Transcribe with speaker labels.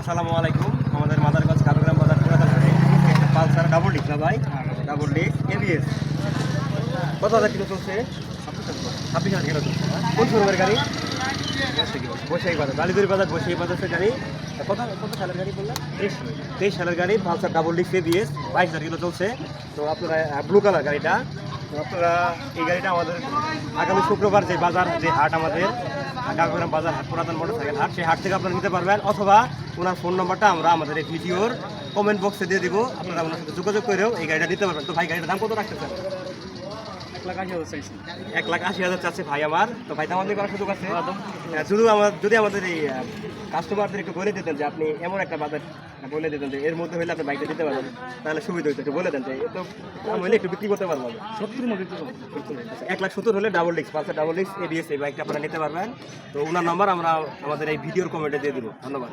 Speaker 1: আসসালামু আলাইকুম। আমাদের মাদারগঞ্জ কারোগ্রাম বাজার পুরাতন হাটে পালসার ডাবল ডিক না ভাই ডাবল ডিক এবিএস। কত হাজার কিলো চলছে? ছাব্বিশ হাজার কিলো চলছে কোন শোরুমের গাড়ি? বসেই বাজার। বালিদুরি বাজার বসেই বাজার গাড়ি। কত কত সালের গাড়ি বললেন? তেইশ। সালের গাড়ি পালসার ডাবল ডিক এবিএস বাইশ হাজার কিলো চলছে। তো আপনারা ব্লু কালার গাড়িটা তো আপনারা এই গাড়িটা আমাদের আগামী শুক্রবার যে বাজার যে হাট আমাদের কাকগ্রাম বাজার হাট পুরাতন মোটরসাইকেল হাট সেই হাট থেকে আপনারা নিতে পারবেন। অথবা ওনার ফোন নাম্বারটা আমরা আমাদের এই ভিডিওর কমেন্ট বক্সে দিয়ে দিব। আপনারা ওনার সাথে যোগাযোগ করেও এই গাড়িটা নিতে পারবেন। তো ভাই গাড়িটার দাম কত
Speaker 2: লাখ আশি
Speaker 1: এক লাখ আশি হাজার চাচ্ছে ভাই আমার। তো ভাই দামাদি করার সুযোগ আছে? হ্যাঁ, শুধু আমার যদি আমাদের এই কাস্টমারদের একটু বলে দিতেন যে আপনি এমন একটা বাজার বলে দিতেন যে এর মধ্যে হলে আপনি বাইকটা দিতে পারবেন তাহলে সুবিধা হতো একটু বলে দেন যে তো হলে একটু বিক্রি করতে পারব
Speaker 2: সত্তর
Speaker 1: এক লাখ সত্তর হলে ডাবল ডিস্ক পাঁচশো ডাবল ডিস্ক এবিএস এই বাইকটা আপনারা নিতে পারবেন। তো ওনার নাম্বার আমরা আমাদের এই ভিডিওর কমেন্টে দিয়ে দিব। ধন্যবাদ।